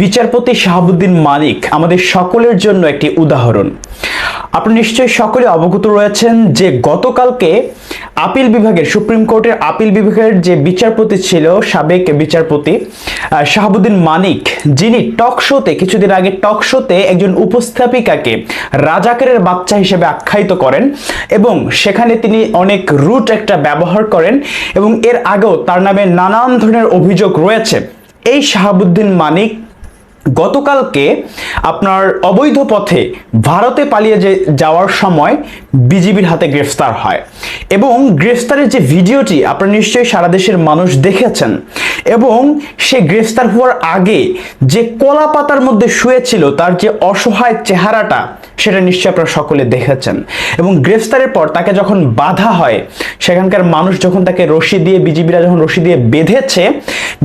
বিচারপতি শাহাবুদ্দিন মালিক আমাদের সকলের জন্য একটি উদাহরণ। আপনি নিশ্চয়ই সকলে অবগত রয়েছেন যে গতকালকে আপিল বিভাগের, সুপ্রিম কোর্টের আপিল বিভাগের যে বিচারপতি ছিল, সাবেক বিচারপতি শাহাবুদ্দিন মানিক, যিনি টক শোতে, কিছুদিন আগে টক শোতে একজন উপস্থাপিকাকে রাজাকারের বাচ্চা হিসেবে আখ্যায়িত করেন এবং সেখানে তিনি অনেক রুট একটা ব্যবহার করেন এবং এর আগেও তার নামে নানান ধরনের অভিযোগ রয়েছে। এই শাহাবুদ্দিন মানিক গতকালকে আপনার অবৈধ পথে ভারতে পালিয়ে যে যাওয়ার সময় বিজিবির হাতে গ্রেফতার হয় এবং গ্রেফতারের যে ভিডিওটি আপনারা নিশ্চয়ই সারা দেশের মানুষ দেখেছেন এবং সে গ্রেফতার হওয়ার আগে যে কলা পাতার মধ্যে শুয়েছিল তার যে অসহায় চেহারাটা সেটা নিশ্চয়ই আপনারা সকলে দেখেছেন। এবং গ্রেফতারের পর তাকে যখন বাধা হয়, সেখানকার মানুষ যখন তাকে রশি দিয়ে, বিজিবিরা যখন রশি দিয়ে বেঁধেছে,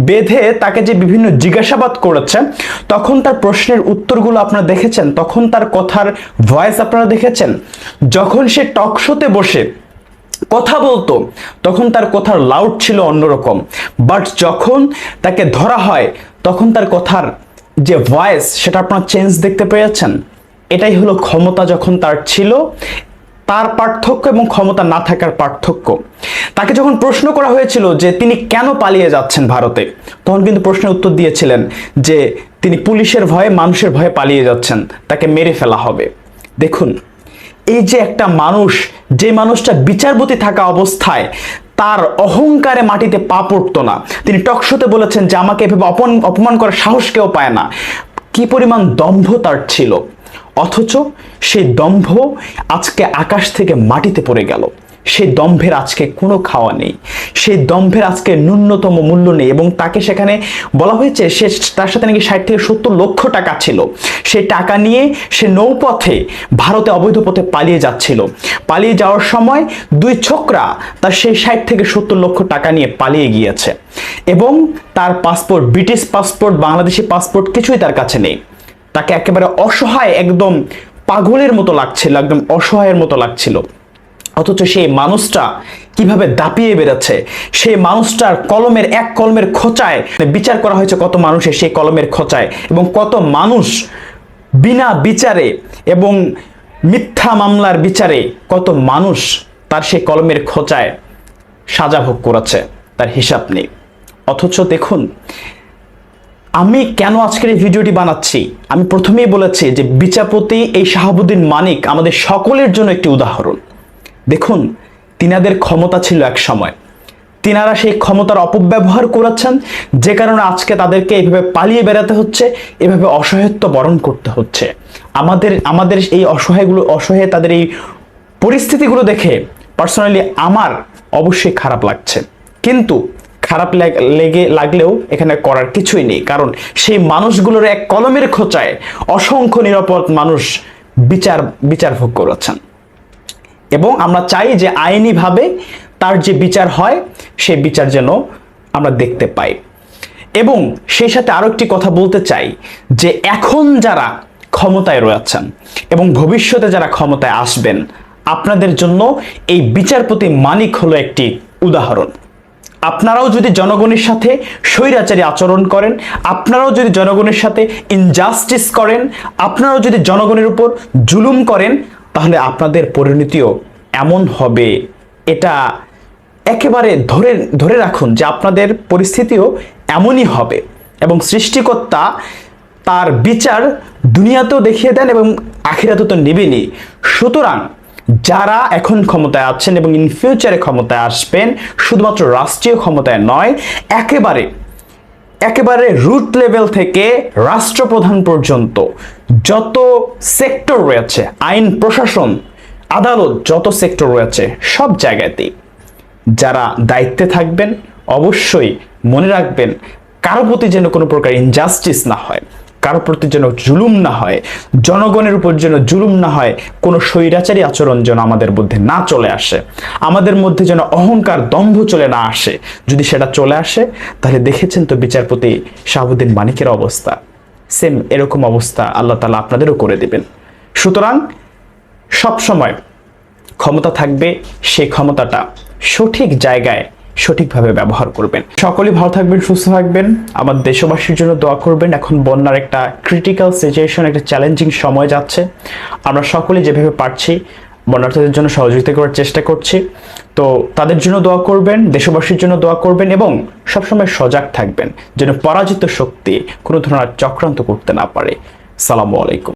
বেঁধে তাকে যে বিভিন্ন জিজ্ঞাসাবাদ করেছে, তখন তার প্রশ্নের উত্তরগুলো আপনারা দেখেছেন? তখন তার কথার ভয়েস আপনারা দেখেছেন? যখন সে টক শোতে বসে কথা বলতো, তখন তার কথার লাউড ছিল অন্যরকম। বাট যখন তাকে ধরা হয়, তখন তার কথার যে ভয়েস সেটা আপনারা চেঞ্জ দেখতে পেয়েছেন? এটাই হলো ক্ষমতা যখন তার ছিল, তার পার্থক্য এবং ক্ষমতা না থাকার পার্থক্য। তাকে যখন প্রশ্ন করা হয়েছিল যে তিনি কেন পালিয়ে যাচ্ছেন ভারতে, তখন কিন্তু প্রশ্নের উত্তর দিয়েছিলেন যে তিনি পুলিশের ভয়ে, মানুষের ভয়ে পালিয়ে যাচ্ছেন, তাকে মেরে ফেলা হবে। দেখুন, এই যে একটা মানুষ, যে মানুষটা বিচারপতি থাকা অবস্থায়, তার অহংকারে মাটিতে পা পড়তো না। তিনি টকশোতে বলেছেন যে আমাকে এভাবে অপমান অপমান করার সাহস কেউ পায় না। কি পরিমাণ দম্ভ তার ছিল। অথচ সেই দম্ভ আজকে আকাশ থেকে মাটিতে পড়ে গেল। সে দম্ভের আজকে কোনো খাওয়া নেই। সে দম্ভের আজকে ন্যূনতম মূল্য নেই এবং তাকে সেখানে বলা হয়েছে সে তার সাথে নাকি ষাট থেকে সত্তর লক্ষ টাকা ছিল। সেই টাকা নিয়ে সে নৌপথে ভারতে অবৈধ পথে পালিয়ে যাচ্ছিল। পালিয়ে যাওয়ার সময় দুই ছোকরা তার সেই ষাট থেকে সত্তর লক্ষ টাকা নিয়ে পালিয়ে গিয়েছে এবং তার passport, British passport, Bangladeshi passport কিছুই তার কাছে নেই। তাকে একেবারে অসহায় একদম পাগলের মতো লাগছিল, একদম অসহায়ের মতো লাগছিল। অথচ সেই মানুষটা কীভাবে দাপিয়ে বেড়াচ্ছে, সেই মানুষটার কলমের এক কলমের খোঁচায় বিচার করা হয়েছে কত মানুষের সেই কলমের খোঁচায় এবং কত মানুষ বিনা বিচারে এবং মিথ্যা মামলার বিচারে কত মানুষ তার সেই কলমের খোঁচায় সাজা ভোগ করেছে, তার হিসাব নেই। অথচ দেখুন আমি কেন আজকের এই ভিডিওটি বানাচ্ছি? আমি প্রথমেই বলেছি যে বিচারপতি এই শাহাবুদ্দিন মানিক আমাদের সকলের জন্য একটি উদাহরণ। দেখুন, তিনাদের ক্ষমতা ছিল এক সময়। তিনারা সেই ক্ষমতার অপব্যবহার করেছেন, যে কারণে আজকে তাদেরকে এভাবে পালিয়ে বেড়াতে হচ্ছে, এভাবে অসহায়ত্ব বরণ করতে হচ্ছে। আমাদের আমাদের এই অসহায়গুলো, অসহায় তাদের এই পরিস্থিতিগুলো দেখে পার্সোনালি আমার অবশ্যই খারাপ লাগছে। কিন্তু খারাপ লেগে, লাগলেও এখানে করার কিছুই নেই। কারণ সেই মানুষগুলোর এক কলমের খোঁচায় অসংখ্য নিরাপদ মানুষ বিচার বিচার ভোগ করেছেন। এবং আমরা চাই যে আইনিভাবে তার যে বিচার হয় সেই বিচার যেন আমরা দেখতে পাই। এবং সেই সাথে আরও একটি কথা বলতে চাই যে এখন যারা ক্ষমতায় রয়েছেন এবং ভবিষ্যতে যারা ক্ষমতায় আসবেন, আপনাদের জন্য এই বিচারপতি মানিক হলো একটি উদাহরণ। আপনারাও যদি জনগণের সাথে স্বৈরাচারী আচরণ করেন, আপনারাও যদি জনগণের সাথে ইনজাস্টিস করেন, আপনারাও যদি জনগণের উপর জুলুম করেন, তাহলে আপনাদের পরিণতিও এমন হবে। এটা একেবারে ধরে ধরে রাখুন যে আপনাদের পরিস্থিতিও এমনই হবে এবং সৃষ্টিকর্তা তার বিচার দুনিয়াতেও দেখিয়ে দেন এবং আখিরাতে তো নেবেনই। সুতরাং যারা এখন ক্ষমতায় আছেন এবং ইন ফিউচারে ক্ষমতায় আসবেন, শুধুমাত্র রাষ্ট্রীয় ক্ষমতায় নয়, একেবারে একেবারে রুট লেভেল থেকে রাষ্ট্রপ্রধান পর্যন্ত যত সেক্টর রয়েছে, আইন, প্রশাসন, আদালত, যত সেক্টর রয়েছে, সব জায়গাতেই যারা দায়িত্বে থাকবেন, অবশ্যই মনে রাখবেন, কারও প্রতি যেন কোনো প্রকার ইনজাস্টিস না হয়। কারও প্রতি যেন জুলুম না হয়, জনগণের উপর যেন জুলুম না হয়, কোনো স্বৈরাচারী আচরণ যেন আমাদের মধ্যে না চলে আসে, আমাদের মধ্যে যেন অহংকার, দম্ভ চলে না আসে। যদি সেটা চলে আসে, তাহলে দেখেছেন তো বিচারপতি শাহাবুদ্দিন মানিকের অবস্থা। সেম এরকম অবস্থা আল্লাহ তালা আপনাদেরও করে দেবেন। সুতরাং সব সময় ক্ষমতা থাকবে সেই ক্ষমতাটা সঠিক জায়গায় সঠিকভাবে ব্যবহার করবেন। সকলেই ভালো থাকবেন, সুস্থ থাকবেন। আমার দেশবাসীর জন্য দোয়া করবেন। এখন বন্যার একটা ক্রিটিক্যাল সিচুয়েশন একটা চ্যালেঞ্জিং সময় যাচ্ছে। আমরা সকলেই যেভাবে পারছি, বন্যার্থীদের জন্য সহযোগিতা করার চেষ্টা করছি। তো তাদের জন্য দোয়া করবেন, দেশবাসীর জন্য দোয়া করবেন এবং সবসময় সজাগ থাকবেন, যেন পরাজিত শক্তি কোনো ধরনের চক্রান্ত করতে না পারে। সালামু আলাইকুম।